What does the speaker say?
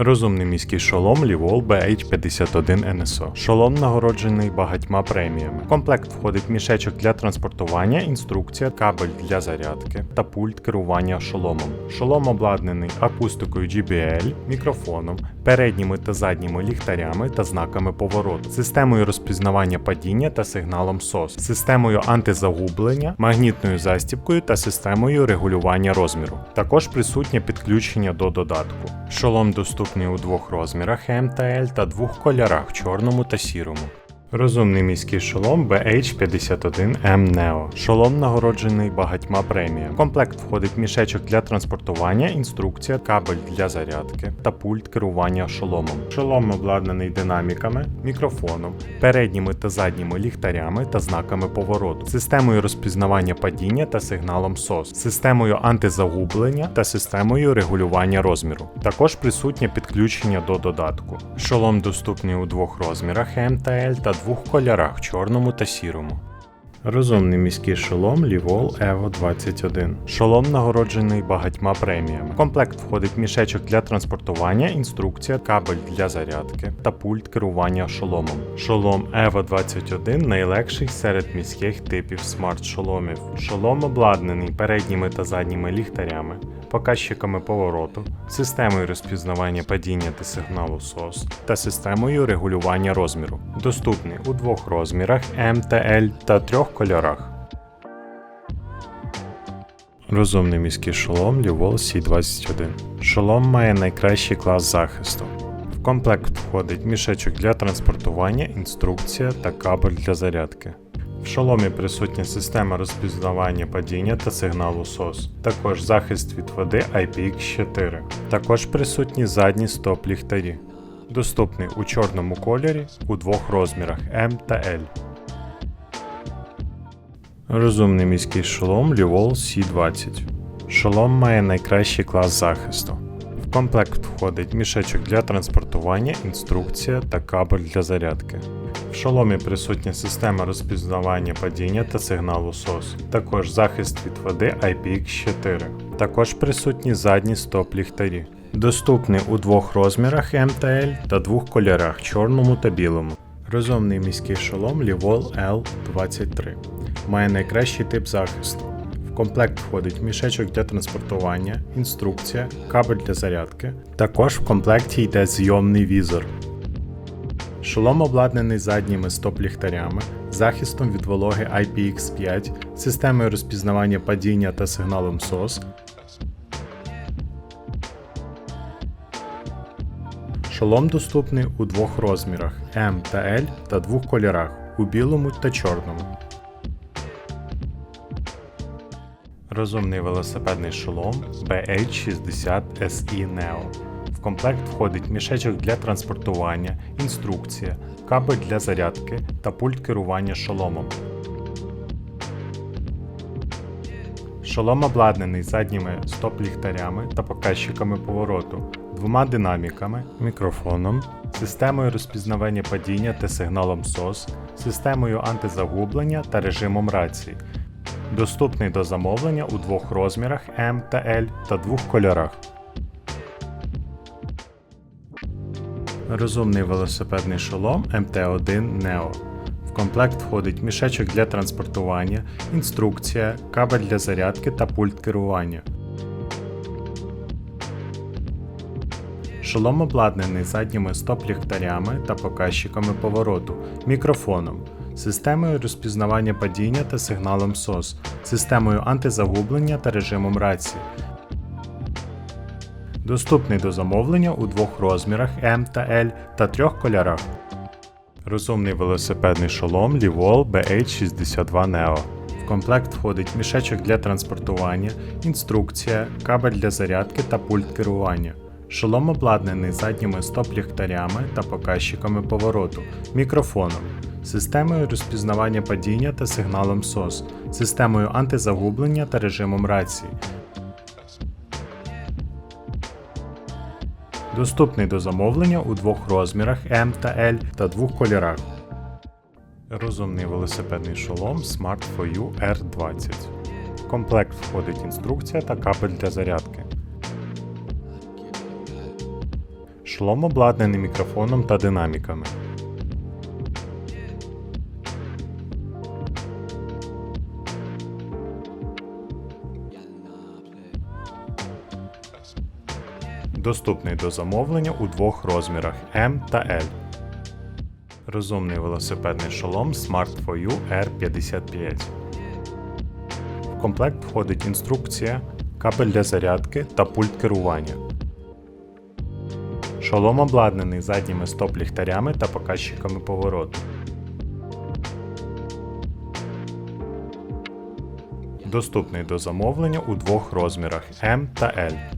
Розумний міський шолом Лівол BH51 NSO. Шолом нагороджений багатьма преміями. Комплект входить мішечок для транспортування, інструкція, кабель для зарядки та пульт керування шоломом. Шолом обладнаний акустикою JBL, мікрофоном, передніми та задніми ліхтарями та знаками повороту, системою розпізнавання падіння та сигналом SOS, системою антизагублення, магнітною застібкою та системою регулювання розміру. Також присутнє підключення до додатку. Шолом доступний у двох розмірах М та L та двох кольорах чорному та сірому. Розумний міський шолом BH51M Neo. Шолом нагороджений багатьма преміями. Комплект входить мішечок для транспортування, інструкція, кабель для зарядки та пульт керування шоломом. Шолом обладнаний динаміками, мікрофоном, передніми та задніми ліхтарями та знаками повороту, системою розпізнавання падіння та сигналом SOS, системою антизагублення та системою регулювання розміру. Також присутнє підключення до додатку. Шолом доступний у двох розмірах М та L та двох кольорах чорному та сірому. Розумний міський шолом Лівол Evo 21. Шолом нагороджений багатьма преміями. В комплект входить мішечок для транспортування, інструкція, кабель для зарядки та пульт керування шоломом. Шолом Evo 21 найлегший серед міських типів смарт-шоломів. Шолом обладнаний передніми та задніми ліхтарями, показчиками повороту, системою розпізнавання падіння та сигналу SOS та системою регулювання розміру. Доступний у двох розмірах М та L та трьох кольорах. Розумний міський шолом Лівол C21. Шолом має найкращий клас захисту. В комплект входить мішечок для транспортування, інструкція та кабель для зарядки. В шоломі присутня система розпізнавання падіння та сигналу SOS. Також захист від води IPX4. Також присутні задні стоп-ліхтарі. Доступний у чорному кольорі у двох розмірах М та L. Розумний міський шолом Лівол C20. Шолом має найкращий клас захисту. В комплект входить мішечок для транспортування, інструкція та кабель для зарядки. В шоломі присутня система розпізнавання падіння та сигналу SOS. Також захист від води IPX4. Також присутні задні стоп-ліхтарі. Доступний у двох розмірах М та L та двох кольорах чорному та білому. Розумний міський шолом Лівол L23 має найкращий тип захисту. В комплект входить мішечок для транспортування, інструкція, кабель для зарядки. Також в комплекті йде зйомний візор. Шолом обладнаний задніми стоп-ліхтарями, захистом від вологи IPX5, системою розпізнавання падіння та сигналом SOS. Шолом доступний у двох розмірах М та L та двох кольорах у білому та чорному. Розумний велосипедний шолом BH60 SE Neo. В комплект входить мішечок для транспортування, інструкція, кабель для зарядки та пульт керування шоломом. Шолом обладнаний задніми стоп-ліхтарями та показчиками повороту, двома динаміками, мікрофоном, системою розпізнавання падіння та сигналом SOS, системою антизагублення та режимом рації. Доступний до замовлення у двох розмірах М та L та двох кольорах. Розумний велосипедний шолом МТ1 Neo. В комплект входить мішечок для транспортування, інструкція, кабель для зарядки та пульт керування. Шолом обладнаний задніми стоп-ліхтарями та показчиками повороту, мікрофоном, системою розпізнавання падіння та сигналом SOS, системою антизагублення та режимом рації. Доступний до замовлення у двох розмірах М та L та трьох кольорах. Розумний велосипедний шолом Лівол BH62 Neo. В комплект входить мішечок для транспортування, інструкція, кабель для зарядки та пульт керування. Шолом обладнаний задніми стоп-ліхтарями та показчиками повороту, мікрофоном, системою розпізнавання падіння та сигналом SOS, системою антизагублення та режимом рації. Доступний до замовлення у двох розмірах М та L та двох кольорах. Розумний велосипедний шолом Smart 4 U R20. В комплект входить інструкція та кабель для зарядки. Шолом обладнаний мікрофоном та динаміками. Доступний до замовлення у двох розмірах M та L. Розумний велосипедний шолом Smart 4 U R55. В комплект входить інструкція, кабель для зарядки та пульт керування. Шолом обладнаний задніми стоп-ліхтарями та показчиками повороту. Доступний до замовлення у двох розмірах M та L.